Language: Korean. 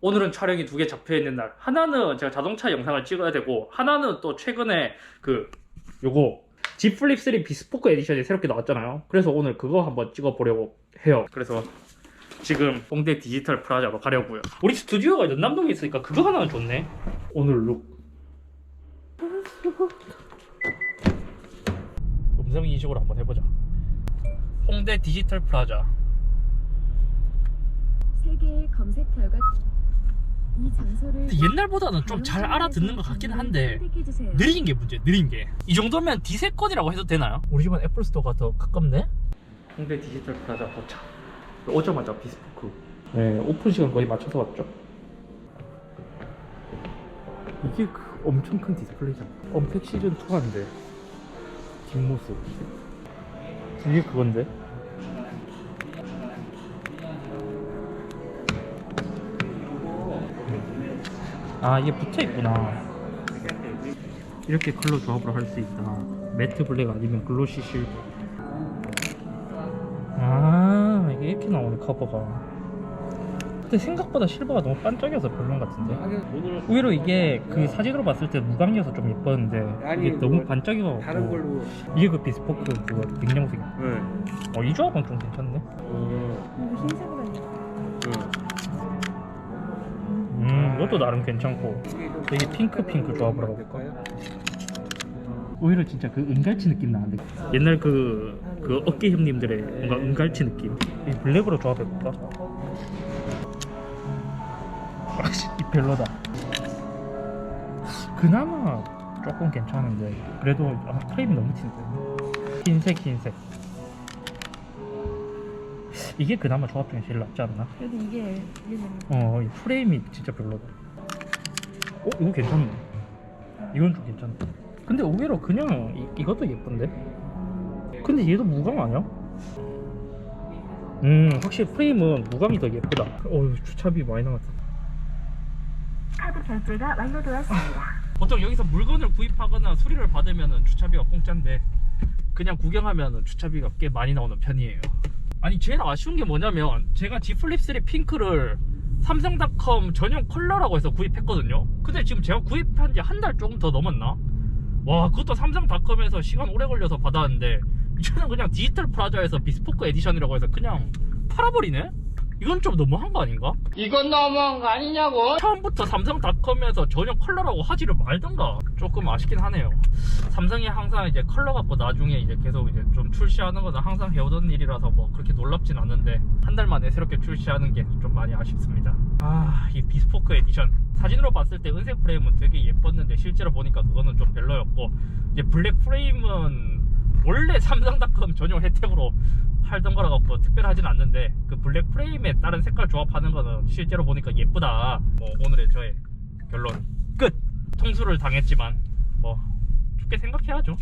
오늘은 촬영이 두 개 잡혀 있는 날. 하나는 제가 자동차 영상을 찍어야 되고 하나는 또 최근에 그 요거 G 플립 3 비스포크 에디션이 새롭게 나왔잖아요. 그래서 오늘 그거 한번 찍어 보려고 해요. 그래서 지금 홍대 디지털 프라자로 가려고요. 우리 스튜디오가 연남동에 있으니까 그거 하나는 좋네. 오늘 룩. 음성 인식으로 한번 해보자. 홍대 디지털 프라자. 세계의 검색 결과 근데 옛날보다는 좀 잘 알아듣는 것 같긴 한데. 느린 게 문제, 느린 게. 이 정도면 디세건이라고 해도 되나요? 우리 집은 애플 스토어가 더 가깝네. 홍대 디지털 프라자 도착. 오자마자 비스포크. 네, 오픈 시간 거의 맞춰서 왔죠. 이게 그 엄청 큰 디스플레이잖아. 언팩 시즌 2인데 뒷모습. 이게 그건데. 아 이게 붙어 있구나. 이렇게 컬러 조합을 할수 있다. 매트 블랙 아니면 글로시 실버. 아 이게 이렇게 나오네 커버가. 근데 생각보다 실버가 너무 반짝여서 별론 같은데. 의외로 이게 그 사진으로 봤을 때 무광이어서 좀 예뻤는데 이게 너무 뭐 걸로. 이게 그 비스포크 그거 냉정색. 네. 어, 이 조합은 좀 괜찮네. 어. 이거 흰색으로 했네. 음, 이것도 나름 괜찮고. 되게 핑크 핑크 조합을 하고. 될까요? 오히려 진짜 그 은갈치 느낌 나는데 옛날 그, 그 어깨 형님들의 뭔가 은갈치 느낌 이 블랙으로 조합해볼까? 아씨 이 별로다 그나마 조금 괜찮은데 그래도 아, 프레임이 너무 튀는데 흰색 흰색 이게 그나마 조합 중에 제일 낫지 않나? 그래도 이게 이게 좀 어, 이 프레임이 진짜 별로다. 어, 이거 괜찮네. 이건 좀 괜찮다. 근데 의외로 그냥 이, 이것도 예쁜데? 근데 얘도 무광 아니야? 음, 확실히 프레임은 무광이 더 예쁘다. 어휴, 주차비 많이 나갔다. 카드 결제가 완료되었습니다. 보통 여기서 물건을 구입하거나 수리를 받으면 주차비가 공짜인데 그냥 구경하면 주차비가 꽤 많이 나오는 편이에요. 아니 제일 아쉬운 게 뭐냐면 제가 G 플립 3 핑크를 삼성닷컴 전용 컬러라고 해서 구입했거든요. 근데 지금 제가 구입한 지 한 달 조금 더 넘었나? 와 그것도 삼성닷컴에서 시간 오래 걸려서 받았는데 이제는 그냥 디지털 프라자에서 비스포크 에디션이라고 해서 그냥 팔아버리네? 이건 좀 너무한 거 아닌가? 이건 너무한 거 아니냐고? 처음부터 삼성닷컴에서 전용 컬러라고 하지를 말던가 조금 아쉽긴 하네요 삼성이 항상 이제 컬러 갖고 나중에 이제 계속 이제 좀 출시하는 거는 항상 해오던 일이라서 뭐 그렇게 놀랍진 않은데 한 달 만에 새롭게 출시하는 게 좀 많이 아쉽습니다. 아 이 비스포크 에디션. 사진으로 봤을 때 은색 프레임은 되게 예뻤는데 실제로 보니까 그거는 좀 별로였고 이제 블랙 프레임은 원래 삼성닷컴 전용 혜택으로 팔던 거라 갖고 특별하진 않는데 그 블랙 프레임에 다른 색깔 조합하는 거는 실제로 보니까 예쁘다. 뭐 오늘의 저의 결론. 끝! 통수를 당했지만 뭐 좋게 생각해야죠